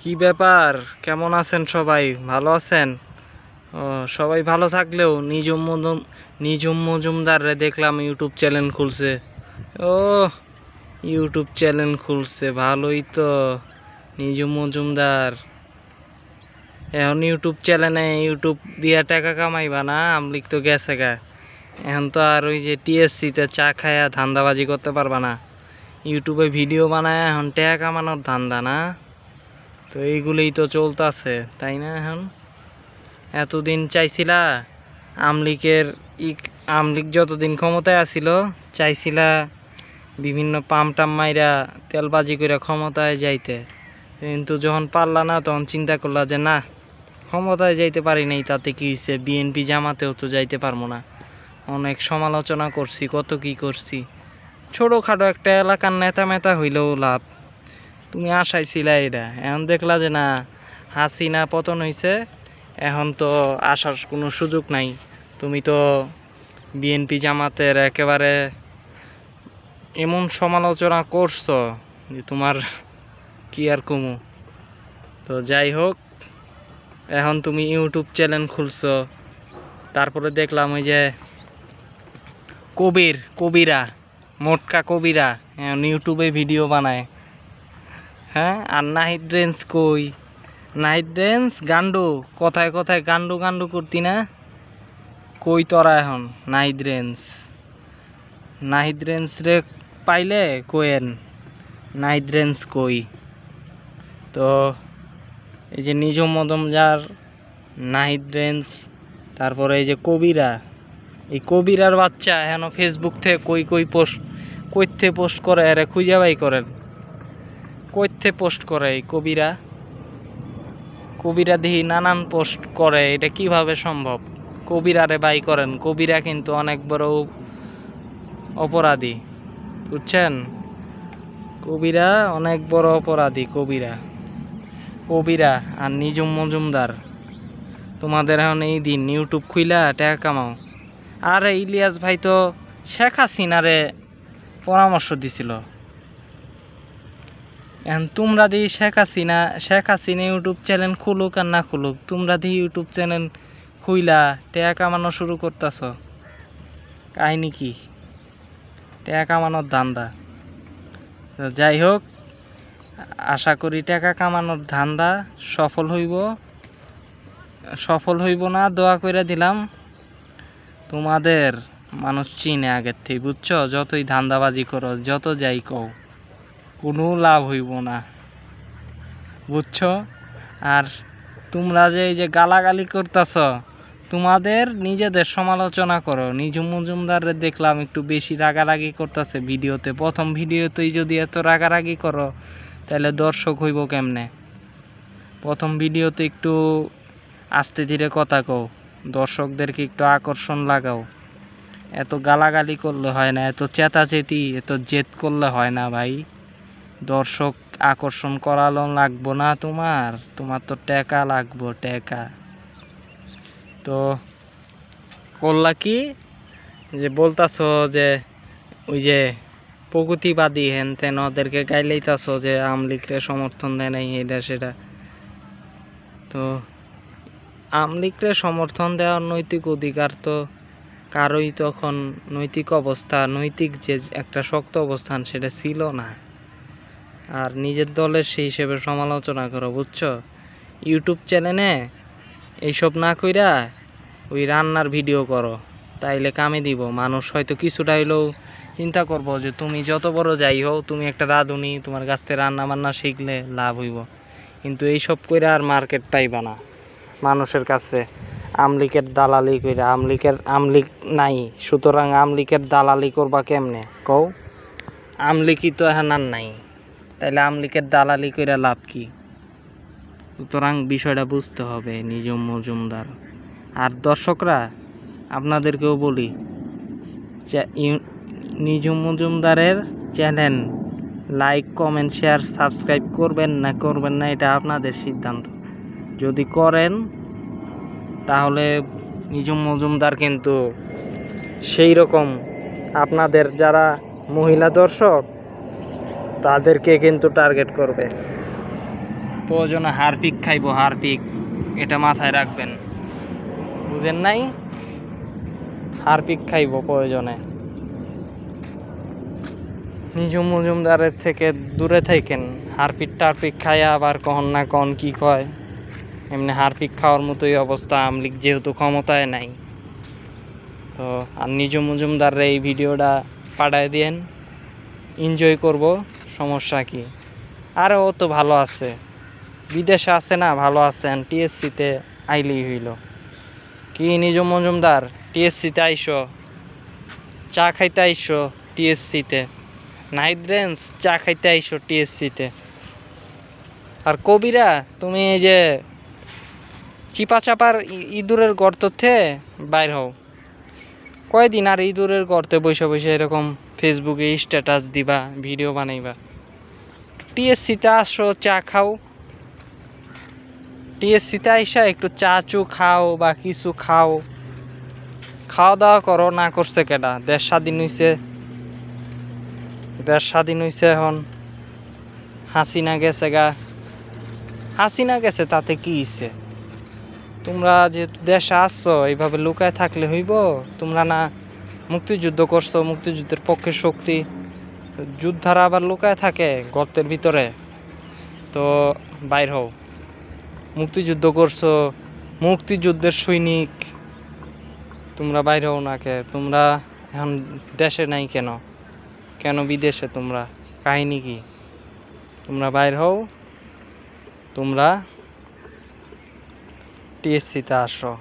কি ব্যাপার? কেমন আছেন সবাই? ভালো আছেন? সবাই ভালো থাকলেও নিজম মজুম নিজম মজুমদারে দেখলাম ইউটিউব চ্যানেল খুলছে। ও, ইউটিউব চ্যানেল খুলছে, ভালোই তো। নিজম মজুমদার এখন ইউটিউব চ্যানেলে ইউটিউব দিয়া টাকা কামাইবা না? আমলিক তো গেছে গা। এখন তো আর ওই যে টিএসসিতে চা খায়া ধান্দাবাজি করতে পারবা না। ইউটিউবে ভিডিও বানায় এখন টাকা কামানোর ধান্দা না? তো এইগুলোই তো চলতেছে, তাই না এখন? এতদিন চাইছিলা আমলিকের ই আমলিক যতদিন ক্ষমতায় আসিল চাইছিলা বিভিন্ন পাম টাম মাইরা তেলবাজি করে ক্ষমতায় যাইতে। কিন্তু যখন পারলা না, তখন চিন্তা করলা যে, না, ক্ষমতায় যাইতে পারি নাই, তাতে কি হয়েছে বিএনপি জামাতেও তো যাইতে পারব না। অনেক সমালোচনা করছি, কত কি করছি। ছোটোখাটো একটা এলাকার নেতা মেতা হইলেও লাভ। তুমি আশাইছিলা এটা এখন দেখলা যে না, হাসিনা পতন হয়েছে এখন তো আসার কোনো সুযোগ নাই। তুমি তো বিএনপি জামাতের একেবারে এমন সমালোচনা করছ যে তোমার কি আর কমু। তো যাই হোক, এখন তুমি ইউটিউব চ্যানেল খুলছো, তারপরে দেখলাম ওই যে কবির, কবিরা, মোটকা কবিরা ইউটিউবে ভিডিও বানায়। হ্যাঁ আর নাহিদ রেঞ্জ কই? নাহিদ রেঞ্জ গান্ডু। কথায় কথায়? গান্ডু গান্ডু করতি না? কই তোরা এখন? নাহিদ রেঞ্জ নাহিদ রেঞ্জ রে পাইলে কোয়েন। নাহিদ রেঞ্জ কই? তো এই যে নিজ মদমজার নাহিদ রেঞ্জ তারপরে এই যে কবিরা। এই কবিরার বাচ্চা এখন ফেসবুক থেকে কই কই পোস্ট কইতে পোস্ট করে? আরে খুঁজে বাই করেন। কইতে পোস্ট করে এই কবিরা? কবিরা দেখি নানান পোস্ট করে, এটা কীভাবে সম্ভব? কবিরারে বাই করেন, কবিরা কিন্তু অনেক বড় অপরাধী, বুঝছেন? কবিরা অনেক বড় অপরাধী, কবিরা। কবিরা আর নিজুম মজুমদার, তোমাদের এখন এই দিন ইউটিউব খুইলা টাকা কামাও। আর ইলিয়াস ভাই তো শেখ হাসিনারে পরামর্শ দিছিল। এখন তোমরা the Sheikh Hasina Sheikh Hasina YouTube channel খুলুক আর না খুলুক, তোমরা দি ইউটিউব চ্যানেল খুইলা টাকা কামানো শুরু করতেছ। কাহিনি কি? টাকা কামানোর ধান্দা। যাই হোক, আশা করি টাকা কামানোর ধান্দা সফল হইব। সফল হইব না, দোয়া করে দিলাম। তোমাদের মানুষ চিনে আগের থেকে বুঝছ? যতই ধান্দাবাজি করো, যত যাই কও। কোনো লাভ হইব না। বুঝছ? আর তোমরা যে এই যে গালাগালি করতেছ, তোমাদের নিজেদের সমালোচনা করো। নিজু মজুমদারের দেখলাম একটু বেশি রাগারাগি করতেছে ভিডিওতে। প্রথম ভিডিওতেই যদি এত রাগারাগি করো, তাহলে দর্শক হইব কেমনে? প্রথম ভিডিওতে একটু আস্তে ধীরে কথা কও। দর্শকদেরকে একটু আকর্ষণ লাগাও। এত গালাগালি করলে হয় না, এত চেতাচেতি এত জেদ করলে হয় না ভাই। দর্শক আকর্ষণ করালো লাগবো না তোমার? তোমার তো টাকা লাগবো, টাকা। তো করলা কি? যে বলতাছো যে ওই যে প্রগতিবাদী হেন তেন, ওদেরকে গাইলেইতাছো যে আমলিকরে সমর্থন দেয় নাই এটা সেটা তো আমলিকরে সমর্থন দেওয়ার নৈতিক অধিকার তো কারোই তখন নৈতিক অবস্থা, নৈতিক যে একটা শক্ত অবস্থান সেটা ছিল না। আর নিজের দলের সেই হিসেবে সমালোচনা করো, বুঝছ? ইউটিউব চ্যানেলে এইসব না কইরা ওই রান্নার ভিডিও করো। তাইলে কামে দিব। মানুষ হয়তো কিছুটা হইলেও চিন্তা করব যে তুমি যত বড় যাই হও, তুমি একটা রাঁধুনি, তোমার কাছ থেকে রান্না বান্না শিখলে লাভ হইব। কিন্তু এইসব কইরা আর মার্কেট পাইবা না। মানুষের কাছে আমলিকের দালালি কইরা, আমলিকের আমলিক নাই, সুতরাং আমলিকের দালালি করবা কেমনে? কও? আমলিকি তো এখন আর নাই। তাইলে আমলিকের দালালি কইরা লাভ কি? সুতরাং বিষয়টা বুঝতে হবে, নিজম মজুমদার। আর দর্শকরা, আপনাদেরকেও বলি নিজম মজুমদারের channel like, comment, share, subscribe করবেন না করবেন না, এটা আপনাদের সিদ্ধান্ত। যদি করেন, তাহলে নিজম মজুমদার কিন্তু সেই রকম আপনাদের যারা মহিলা দর্শক তাদেরকে কিন্তু টার্গেট করবে। প্রয়োজনে হারপিক খাইবো, হারপিক। এটা মাথায় রাখবেন। বুঝেন নাই? হারপিক খাইবো প্রয়োজনে। নিজু মজুমদারের থেকে দূরে থাকেন। হারপিক টারপিক খাইয়া আবার কখন না কখন কি কয়। এমনি হারপিক খাওয়ার মতোই অবস্থা, আমলিক যেহেতু ক্ষমতায় নাই। তো, আর নিজু মজুমদারের এই ভিডিওটা পাঠায় দিয়েন। এনজয় করব। সমস্যা কি? আরে ও তো ভালো আছে। বিদেশে আছে না, ভালো আছেন টিএসসিতে আইলেই হইল। কি নিজ মজুমদার? টিএসসিতে আইসো। চা খাইতে আইসো টিএসসিতে। নাইট চা খাইতে আইসো টিএসসিতে। আর কবিরা, তুমি এই যে চিপা চাপার ইঁদুরের গর্ততে বাইর হও। কয়দিন আর ইঁদুরের গর্তে বসে বসে এরকম ফেসবুকে স্ট্যাটাস দিবা ভিডিও বানাইবা? টিএসসিতে আসো, চা খাও। টিএসসিতে আইসা একটু চা, চু খাও বা কিছু খাও। খাওয়া দাওয়া করো, না করছে কেডা? দেশ স্বাধীন হইছে। দেশ স্বাধীন হইছে এখন। হাসিনা গেছে গা। হাসিনা গেছে, তাতে কি হইছে? তোমরা যেহেতু দেশে আসছো, এইভাবে লুকায় থাকলে হইব? তোমরা না মুক্তিযুদ্ধ করছ, মুক্তিযুদ্ধের পক্ষে শক্তি। যুদ্ধারা আবার লুকায় থাকে গর্তের ভিতরে। তো বাইর হও। মুক্তিযুদ্ধ করছ, মুক্তিযুদ্ধের সৈনিক। তোমরা বাইরে হও না কে? তোমরা এখন দেশে নাই কেন? কেন বিদেশে তোমরা? কাহিনী কি? তোমরা বাইর হও, তোমরা টিএসসিতে আসো।